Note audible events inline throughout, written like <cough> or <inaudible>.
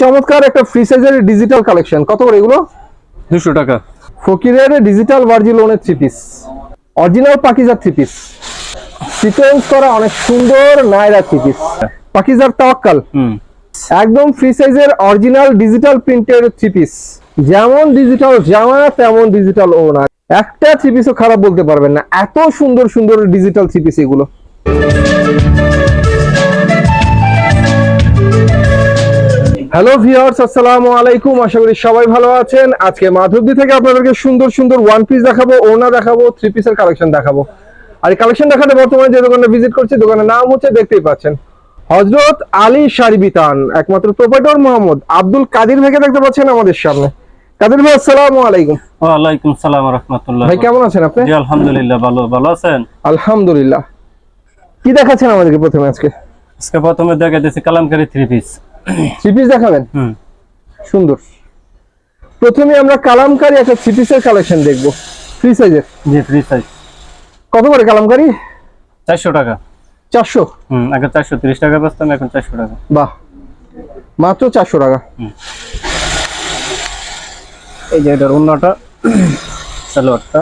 চমৎকার একটা ফ্রি সাইজের ডিজিটাল কালেকশন কত করে এগুলো? দুশো টাকা। ফকিরের ডিজিটাল ভার্জিলোনের থ্রি পিস অরিজিনাল পাকিজার থ্রি পিস সিকোয়েন্স করা অনেক সুন্দর নায়রা থ্রি পিস পাকিজার তাওয়াক্কাল। একদম ফ্রি সাইজের অরিজিনাল ডিজিটাল প্রিন্টের থ্রি পিস যেমন ডিজিটাল জামা তেমন ডিজিটাল ওনার একটা থ্রি পিসও খারাপ বলতে পারবেন না। এত সুন্দর সুন্দর ডিজিটাল থ্রি পিস এগুলো। হ্যালো ভিউয়ার্স আসসালামু আলাইকুম। আশা করি সবাই ভালো আছেন। আজকে মাধবদী থেকে আপনাদেরকে সুন্দর সুন্দর ওয়ান পিস দেখাবো ওড়না দেখাবো থ্রি পিসের কালেকশন দেখাবো। আর এই কালেকশন দেখাতে বর্তমানে যে দোকানে ভিজিট করছি দোকানের নাম হচ্ছে দেখতেই পাচ্ছেন। হজরত আলী শাড়ি বিতান একমাত্র প্রোপাইটর মোহাম্মদ আব্দুল কাদির ভাইকে দেখতে পাচ্ছেন আমাদের সামনে। কাদির ভাই আসসালামু আলাইকুম। ওয়ালাইকুম সালাম রহমতুল্লাহ। ভাই কেমন আছেন আপনি? জি আলহামদুলিল্লাহ ভালো। ভালো আছেন? আলহামদুলিল্লাহ। কি দেখাচ্ছেন আমাদেরকে প্রথমে আজকে? আজকে প্রথমে দেখা দিয়েছি Kalamkari three piece three piece দেখাবেন? হুম। সুন্দর। প্রথমে আমরা কালামকারি একটা থ্রি পিসের কালেকশন দেখব। ফ্রি সাইজের জি ফ্রি সাইজ কত করে কালামকারি? চারশো টাকা। চারশো? হুম আগে চারশো তিরিশ টাকা বেচতাম এখন চারশো টাকা। বাহ। মাত্র চারশো টাকা। এই যে এটার অন্যটা সালোয়ারটা।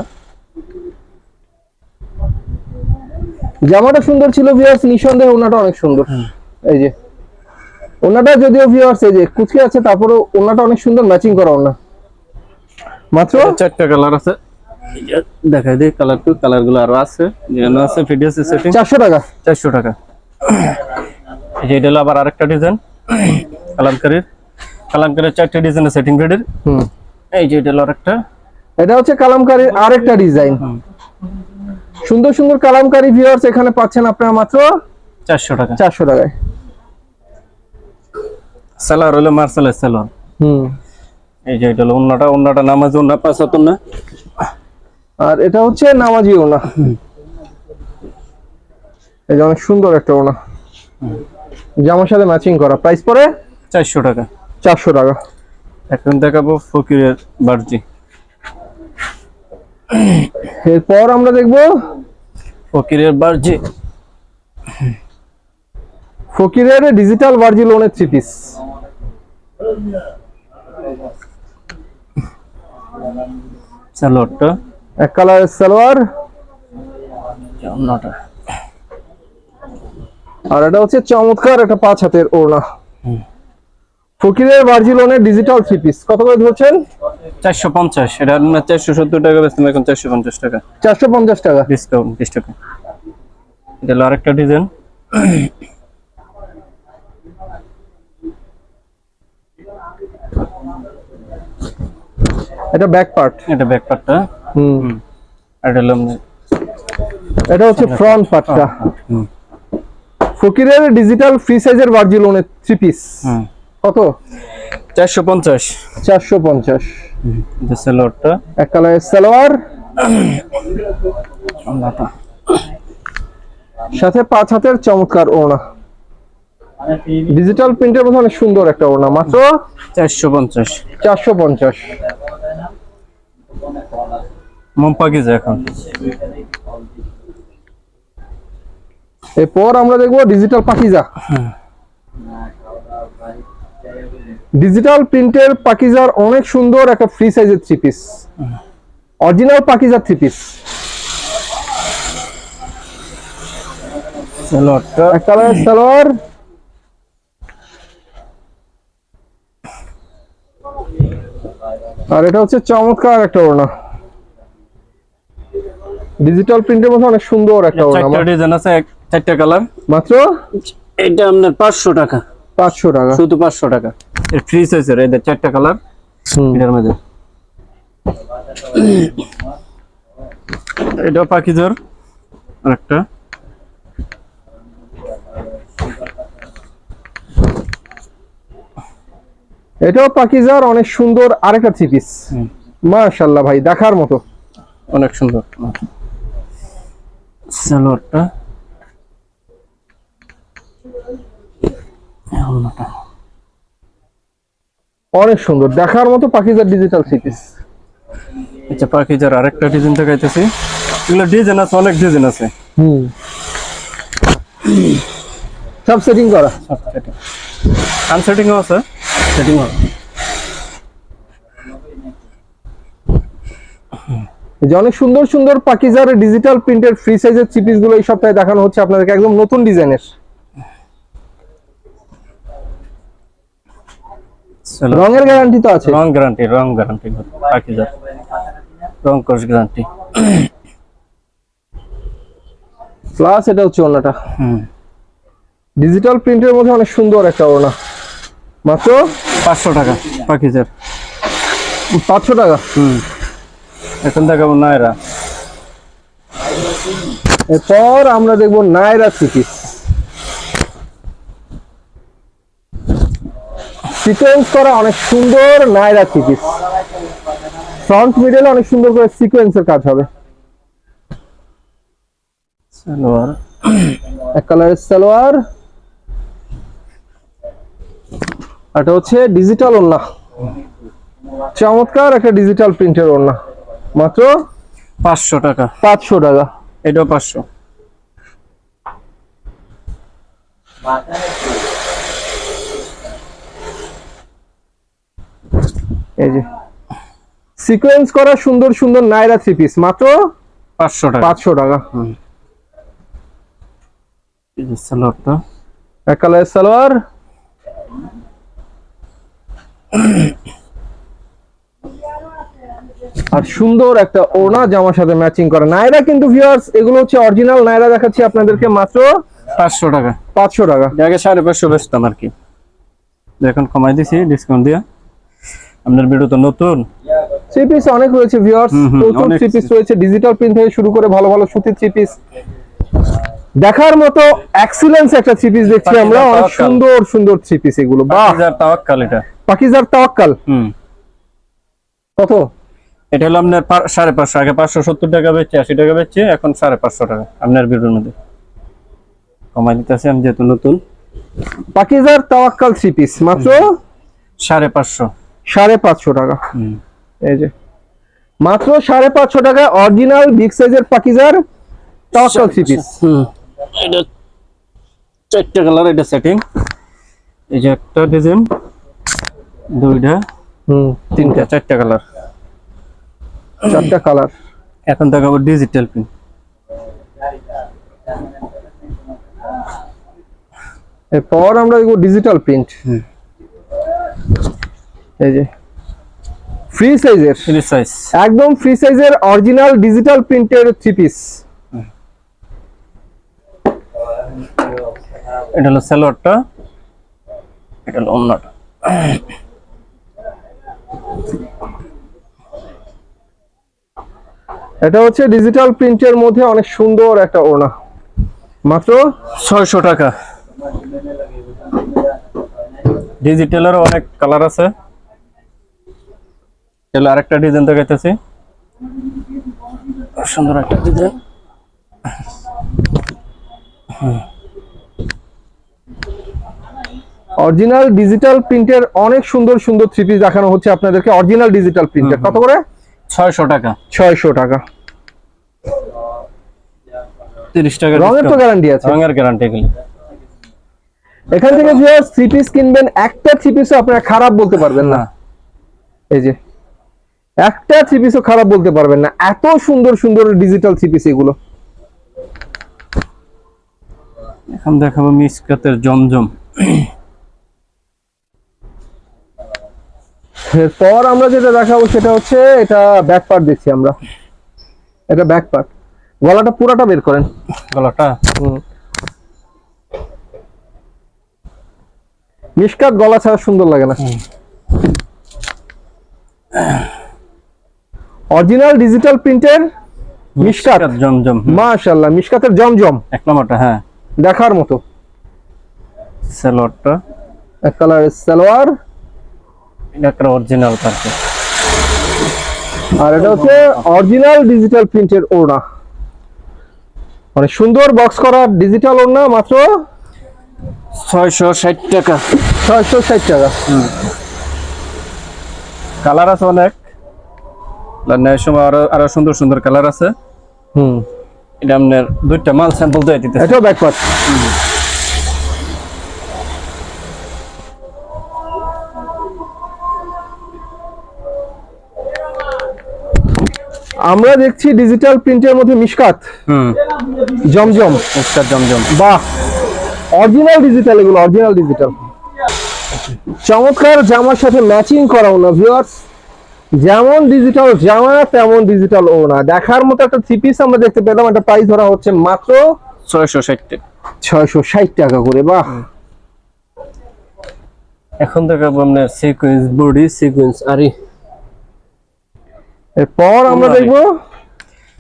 জামাটা সুন্দর ছিল ভিউয়ার্স নিঃসন্দেহে ওনাটা অনেক সুন্দর। এই যে। ওনাটা যদিও ভিউয়ার্স এই যে কুচকে আছে তারপরে ওনাটা অনেক সুন্দর ম্যাচিং করা ওনা। মাত্র? চারটা কালার আছে। দেখাই দিই কালার টু কালারগুলো আরও আছে। যেন আছে ভিডিও সেটিং চারশো টাকা। চারশো টাকা। এই যে এটা হলো আবার আরেকটা ডিজাইন কালামকারীর। কালামকারির চারটে ডিজাইনের সেটিং বেডের হুম। এই যে এটা হলো আরেকটা। এটা হচ্ছে কালামকারির আরেকটা ডিজাইন সুন্দর সুন্দর কালামকারি ভিউয়ার্স এখানে পাচ্ছেন আপনারা মাত্র চারশো টাকা। চারশো টাকায়। সালোয়ার হলো মার্শালের সালোয়ার হুম। এই যে এটা হলো অন্যটা অন্যটা নামাজ অন্য পাঁচ হাত না আর এটা হচ্ছে নামাজি ওনা এই যে অনেক সুন্দর একটা ওনা জামার সাথে ম্যাচিং করা। প্রাইস পরে? চারশো টাকা। চারশো টাকা। এখন দেখাবো ফকিরের বার্জি এরপর আমরা দেখব ফকিরের বার্জি ফকিরের ডিজিটাল ভার্জিলোনের থ্রি পিস সালোয়ারটা এক কালারের সালোয়ার আর এটা হচ্ছে চমৎকার একটা পাঁচ হাতের ওড়না। ফকিরের ভার্জিলোনের ডিজিটাল থ্রি পিস কত করে ধরছেন? চারশো পঞ্চাশ। এটা আপনার চারশো সত্তর টাকা বেচতাম এখন চারশো পঞ্চাশ টাকা। চারশো পঞ্চাশ টাকা। ডিসকাউন্ট বিশ টাকা। এটা আরেকটা ডিজাইন এটা ব্যাক পার্ট এটা ব্যাক পার্টটা হুম। এটা আপনার- এটা হচ্ছে ফ্রন্ট পার্টটা ফকিরের ডিজিটাল ফ্রি সাইজের ভার্জিলোনের থ্রি পিস হুম। কত? চারশো পঞ্চাশ। চারশো পঞ্চাশ। এটা সালোয়ারটা এক কালারের সালোয়ার সাথে পাঁচ হাতের চমৎকার ওড়না। ডিজিটাল প্রিন্টের মধ্যে অনেক সুন্দর একটা ওড়না মাত্র চারশো পঞ্চাশ। চারশো পঞ্চাশ। এখন। এরপর আমরা দেখব ডিজিটাল পাকিজা। ডিজিটাল প্রিন্টের পাকিজার অনেক সুন্দর একটা ফ্রি সাইজের থ্রি পিস অরিজিনাল পাকিজার থ্রি পিস সালোয়ার আর এটা হচ্ছে চমৎকার একটা ওড়না। ডিজিটাল প্রিন্টের মধ্যে অনেক সুন্দর একটা ওড়না চারটা ডিজাইন আছে এক- চারটা কালার মাত্র? এটা আপনার পাঁচশো টাকা। পাঁচশো টাকা। শুধু পাঁচশো টাকা। এর ফ্রি সাইজের এদের চারটা কালার। এটার মধ্যে। <coughs> এটা পাখিজোর আরেকটা। এটাও পাকিজার অনেক সুন্দর আরেকটা থ্রি পিস। মাশাল্লাহ ভাই দেখার মতো। অনেক সুন্দর। সালোয়ারটা। অনেক সুন্দর দেখার মতো পাকিজার ডিজিটাল থ্রি পিস আচ্ছা পাখিজার আরেকটা ডিজাইন দেখাইতেছি। এগুলো ডিজাইন আছে অনেক ডিজাইন আছে। হুম। সব সেটিং করা। আনসেটিংও আছে। সেটিং হবে যে অনেক সুন্দর সুন্দর পাকিজার ডিজিটাল প্রিন্টের ফ্রি সাইজের থ্রি পিসগুলো এই সপ্তাহে দেখানো হচ্ছে আপনাদেরকে একদম নতুন ডিজাইনের রঙের গ্যারান্টি তো আছে। রং গ্যারান্টি রং গ্যারান্টি যা রং কোর্স গ্যারান্টি প্লাস এটা হচ্ছে ওড়নাটা। হুম। ডিজিটাল প্রিন্টের মধ্যে অনেক সুন্দর একটা ওড়না। মাত্র পাঁচশো টাকা পাখিজার পাঁচশো টাকা? হুম। এখন দেখাবো নায়রা। এরপর আমরা দেখব নায়রা থ্রি সিকোয়েন্স করা অনেক সুন্দর নায়রা থ্রি ফ্রন্ট মিডলে অনেক সুন্দর করে সিকোয়েন্সের কাজ হবে। সালোয়ার। এক কালারের সালোয়ার। এটা হচ্ছে ডিজিটাল ওড়না। চমৎকার একটা ডিজিটাল প্রিন্টের ওড়না। মাত্র পাঁচশো টাকা। পাঁচশো টাকা। এটাও পাঁচশো। এই যে। সিকোয়েন্স করা সুন্দর সুন্দর নাইরা থ্রি পিস মাত্র পাঁচশো টাকা। পাঁচশো টাকা। সালোয়ারটা। এক কালারের সালোয়ার। আর সুন্দর একটা ওনা জামার সাথে ম্যাচিং করে। নাইরা কিন্তু ভিউয়ার্স এগুলো হচ্ছে অরিজিনাল নাইরা দেখাচ্ছি আপনাদেরকে মাত্র পাঁচশো টাকা। পাঁচশো টাকা। আগে সাড়ে পাঁচশো বেচতাম আর কি। এখন কমাই দিছি ডিসকাউন্ট দিয়ে। আপনার ভিডিও তো নতুন। থ্রি পিস অনেক রয়েছে ভিউয়ার্স প্রচুর থ্রি পিস রয়েছে। ডিজিটাল প্রিন্ট থেকে শুরু করে ভালো ভালো সুতির থ্রি পিস দেখার মতো এক্সিলেন্স একটা থ্রি পিস দেখছি আমরা। অনেক সুন্দর সুন্দর থ্রি পিস এগুলো। বাহ! পাখিজার তাওয়াক্কাল এটা। পাকিজার তাওয়াক্কাল। হুম। কত? এটা হলো আপনার সাড়ে পাঁচশো। আগে পাঁচশো সত্তর টাকা বেচছে আশি টাকা বেচছে এখন সাড়ে পাঁচশো টাকা। আপনার ভিডিওর মধ্যে। কমাই দিতেছি আমি যেহেতু নতুন। পাকিজার তাওয়াক্কাল থ্রি পিস মাত্র সাড়ে পাঁচশো। সাড়ে পাঁচশো টাকা। হুম। এই যে। মাত্র সাড়ে পাঁচশো টাকা অরিজিনাল বিগ সাইজের পাকিজার তাওয়াক্কাল থ্রি পিস হুম। এটা চারটা কালার এটা সেটিং এই যে একটা ডিজাইন দুইটা হুম। তিনটা চারটা কালার চারটা কালার এখন দেখাবো ডিজিটাল প্রিন্ট এরপর আমরা দেখব ডিজিটাল প্রিন্ট এই যে ফ্রি সাইজের ফ্রি সাইজ একদম ফ্রি সাইজের অরিজিনাল ডিজিটাল প্রিন্টের থ্রি পিস এটা হলো সালোয়ারটা এটা হলো অন্যটা এটা হচ্ছে ডিজিটাল প্রিন্টের মধ্যে অনেক সুন্দর একটা ওড়না। মাত্র ছয়শো টাকা। ডিজিটালের অনেক কালার আছে। এগুলো আরেকটা ডিজাইন দেখাইতেছি। সুন্দর একটা ডিজাইন অরিজিনাল ডিজিটাল প্রিন্টের অনেক সুন্দর সুন্দর থ্রি পিস দেখানো হচ্ছে আপনাদেরকে। অরিজিনাল ডিজিটাল প্রিন্টের কত করে? ছয়শো টাকা। ছয়শো টাকা। তিরিশ টাকা রঙের তো। গ্যারান্টি আছে। রঙের গ্যারান্টি এগুলি। এখান থেকে যে থ্রি পিস কিনবেন। একটা থ্রি পিসও আপনারা খারাপ বলতে পারবেন না। না এই যে। একটা থ্রি পিসও খারাপ বলতে পারবেন না। এত সুন্দর সুন্দর ডিজিটাল থ্রি পিস এগুলো। এখন দেখাবো মিসকাতের জমজম। এরপর আমরা যেটা দেখাবো সেটা হচ্ছে এটা ব্যাক পার্ট দেখছি আমরা। এটা ব্যাক পার্ট গলাটা পুরাটা বের করেন। গলাটা? মিসকাত গলা ছাড়া সুন্দর লাগে না। অরিজিনাল ডিজিটাল প্রিন্টের মিসকাত জমজম। মাশাআল্লাহ মিসকাতের জমজম। এক নম্বরটা হ্যাঁ। দেখার মতো। সালোয়ারটা। এক কালারের সালোয়ার। এটা একটা অরিজিনাল কার্পেট আর এটা হচ্ছে অরিজিনাল ডিজিটাল প্রিন্টের ওড়না। অনেক সুন্দর বক্স করা ডিজিটাল ওড়না মাত্র ছয়শো ষাট টাকা। ছয়শো ষাট টাকা। কালার আছে অনেক। ন্যায় সময় আরও আরও সুন্দর সুন্দর কালার আছে। হুম। এটা আপনার দুইটা মাল স্যাম্পল দিয়ে দিতে এটাও ব্যাক আমরা দেখছি ডিজিটাল প্রিন্টের মধ্যে মিশকাত। জমজম। উস্তাদ জমজম। বাহ! অরিজিনাল ডিজিটাল এগুলো অরিজিনাল ডিজিটাল চমৎকার জামার সাথে ম্যাচিং করা ওনা ভিউয়ার্স যেমন ডিজিটাল জামা তেমন ডিজিটাল ওনা। দেখার মতো একটা থ্রি পিস আমরা দেখতে পেলাম একটা প্রাইস ধরা হচ্ছে মাত্র ছয়শো ষাট ছয়শো ষাট টাকা করে বাহ! এখন দেখাবো আপনার সিকোয়েন্স বডি সিকোয়েন্স আরে এরপর আমরা আরে। দেখব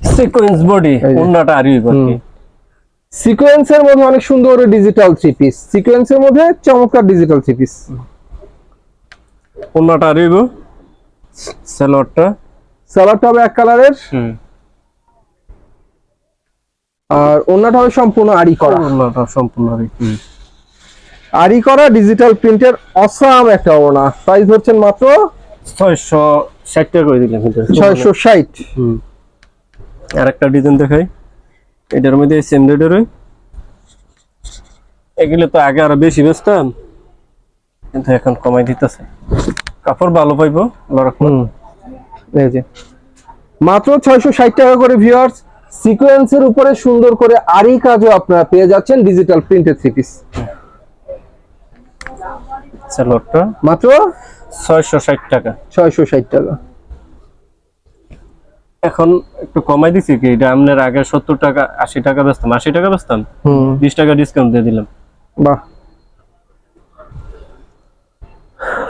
সিকোয়েন্স বডি এই যে। অন্যটা আরই হুম। সিকোয়েন্সের মধ্যে অনেক সুন্দর ডিজিটাল থ্রি পিস সিকোয়েন্সের মধ্যে চমৎকার ডিজিটাল থ্রি পিস অন্যটা আরইব সালোয়ারটা সালাডটা হবে এক কালারের হুম। আর অন্যটা হবে সম্পূর্ণ আড়ি করা। অন্যটা সম্পূর্ণ আরই হুম। আড়ি করা ডিজিটাল প্রিন্টের অসাম একটা ওনা প্রাইস হচ্ছেন মাত্র ছয়শো ষাট টাকা করে দিলাম কিন্তু। ছয়শো ষাট। হুম। আর একটা ডিজাইন দেখাই। এটার মধ্যে সেম এগুলো তো আগে আরও বেশি বেচতাম কিন্তু এখন কমাই দিতেছে। কাপড় ভালো পাইবো যে। মাত্র ছয়শো ষাট টাকা করে ভিউয়ার্স সিকোয়েন্সের উপরে সুন্দর করে আড়ি কাজও আপনারা পেয়ে যাচ্ছেন ডিজিটাল প্রিন্টেড থ্রি পিস মাত্র ছয়শো ষাট টাকা। ছয়শো ষাট টাকা। এখন একটু কমাই দিছি কি এটা আপনার আগে সত্তর টাকা আশি টাকা বেচতাম আশি টাকা বেচতাম বিশ টাকা ডিসকাউন্ট দিয়ে দিলাম। বাহ।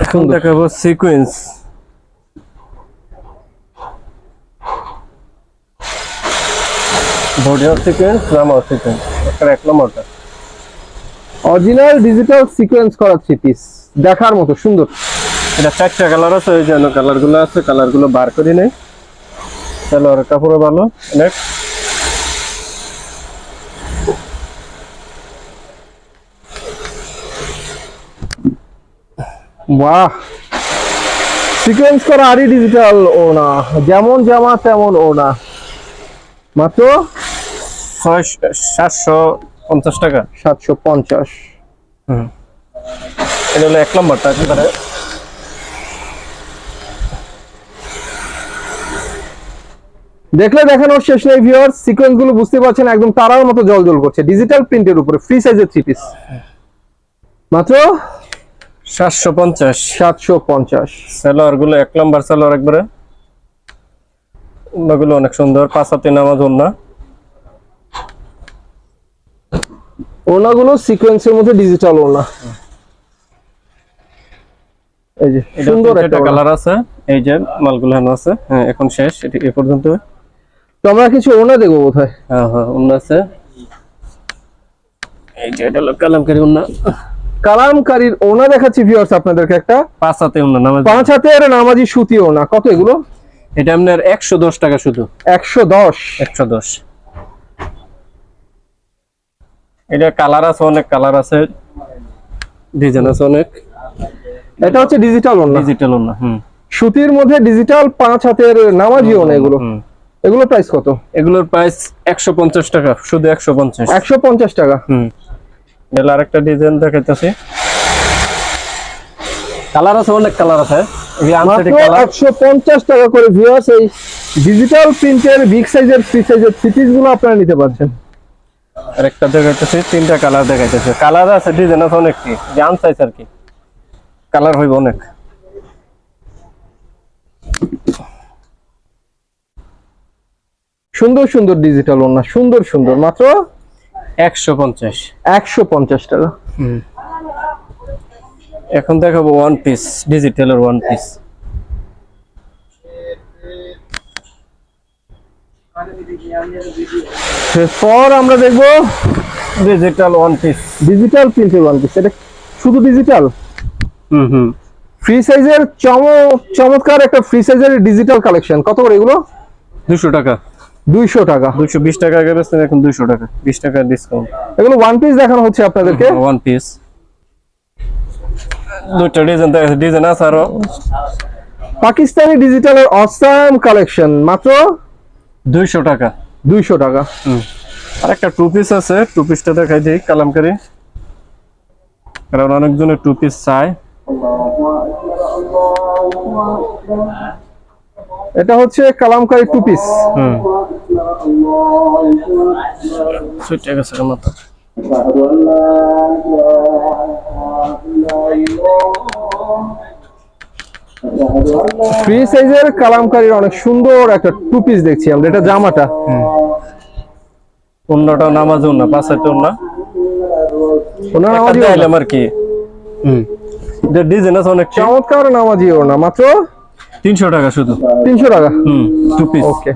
এখন দেখাবো সিকোয়েন্স বডিও সিকোয়েন্স জামাও সিকোয়েন্স একটা এক নম্বরটা। অরিজিনাল ডিজিটাল সিকোয়েন্স করা থ্রি পিস দেখার মতো সুন্দর। এটা চারটা কালার আছে ওই জন্য কালারগুলো আছে কালারগুলো বার করি নেই। সালোয়ারের কাপড়ও ভালো। অনেক বাহ! সিকোয়েন্স করা আরই ডিজিটাল ওনা যেমন জামা তেমন ওনা মাত্র? ছয় সাতশো পঞ্চাশ টাকা। সাতশো পঞ্চাশ। হুম। এটা হলো এক নম্বরটা একেবারে দেখলে দেখানোর শেষ নেই ভিউয়ার সিকোয়েন্সগুলো বুঝতে পারছেন একদম তারার মতো জল জল করছে। ডিজিটাল প্রিন্টের উপরে ফ্রি সাইজের থ্রি পিস মাত্র? সাতশো পঞ্চাশ। সাতশো পঞ্চাশ। সালোয়ারগুলো এক নম্বর সালোয়ার একবারে। ওগুলো অনেক সুন্দর পাঁচ হাতে নামাজ না ওনাগুলো সিকোয়েন্সের মধ্যে ডিজিটাল ওনা এই যে সুন্দর একটা কালার আছে এই যে মালগুলো আছে। হ্যাঁ এখন শেষ এটি এ পর্যন্ত। তো আমরা কিছু ওনা দেখব বোধহয়। হ্যাঁ হ্যাঁ অন্য আছে। এই যে এটা হলো কালামকারি অন্য কালামকারীর ওনা দেখাচ্ছি ভিউয়ার্স আপনাদেরকে একটা। পাঁচ হাতে অন্য নামাজ। পাঁচ হাতের নামাজি সুতি ওনা কত এগুলো? এটা আপনার একশো দশ টাকা শুধু। একশো দশ। একশো দশ। এটা কালার আছে অনেক কালার আছে। ডিজাইন আছে অনেক। এটা হচ্ছে ডিজিটাল ওনা ডিজিটাল অন্য হুম। সুতির মধ্যে ডিজিটাল পাঁচ হাতের নামাজি ওনা এগুলো। হুম। এগুলো প্রাইস কত? এগুলোর প্রাইস একশো পঞ্চাশ টাকা শুধু একশো পঞ্চাশ। একশো পঞ্চাশ টাকা? হুম। এগুলো আরেকটা ডিজাইন দেখাইতেছি। কালার আছে অনেক কালার আছে। একশো পঞ্চাশ টাকা করে ভিউয়ার্স এই ডিজিটাল প্রিন্টের বিগ সাইজের ফ্রি সাইজের সিটিজগুলো আপনারা নিতে পারছেন। আরেকটা দেখাইতেছি তিনটা কালার দেখাইতেছে। কালার আছে ডিজাইন আছে অনেক কি? আনসাইজ আর কি। কালার হইব অনেক। সুন্দর সুন্দর ডিজিটাল ওনা সুন্দর সুন্দর। মাত্র একশো পঞ্চাশ। একশো পঞ্চাশ টাকা। এখন দেখাবো ওয়ান পিস ডিজিটালের ওয়ান পিস এরপর আমরা দেখব ডিজিটাল ওয়ান পিস ডিজিটাল প্রিন্টের ওয়ান পিস এটা শুধু ডিজিটাল হুম হুম। ফ্রি সাইজের চমৎকার একটা ফ্রি সাইজের ডিজিটাল কালেকশন কত করে এগুলো? দুশো টাকা। দুইশো টাকা। দুশো বিশ টাকা আগে বেচতেন এখন দুশো টাকা। বিশ টাকা ডিসকাউন্ট এগুলো ওয়ান পিস দেখানো হচ্ছে আপনাদেরকে। ওয়ান পিস দুইটা ডিজাইন দেখা ডিজাইন আছে আরও। পাকিস্তানি ডিজিটালের অসাম কালেকশন মাত্র দুইশো টাকা। দুইশো টাকা। হুম। আর একটা টু পিস আছে টু পিসটা দেখাই দিই কালামকারি। কারণ অনেকজনের টু পিস চায়। এটা হচ্ছে কালামকারী টু পিস হুম। সুইটে গেছে মাথা ফ্রি সাইজের কালামকারীর অনেক সুন্দর একটা টু পিস দেখছি আমরা এটা জামাটা। অন্যটা নামাজ না পাঁচাইতে না ওনার নামাজি। আর কি হুম। যে ডিজাইন আছে অনেক চমৎকার নামাজি ওড়না মাত্র তিনশো টাকা শুধু। তিনশো টাকা? হুম টু পিস ওকে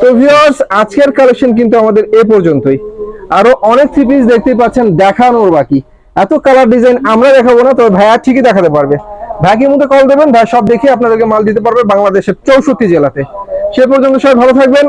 তো ভিউয়ার্স আজকের কালেকশন কিন্তু আমাদের এ পর্যন্তই। আরও অনেক থ্রি পিস দেখতেই পাচ্ছেন দেখানোর বাকি। এত কালার ডিজাইন আমরা দেখাবো না তবে ভাইয়া ঠিকই দেখাতে পারবে। ভাইকে মধ্যে কল দেবেন ভাই সব দেখে আপনাদেরকে মাল দিতে পারবে বাংলাদেশের চৌষট্টি জেলাতে। সে পর্যন্ত সবাই ভালো থাকবেন।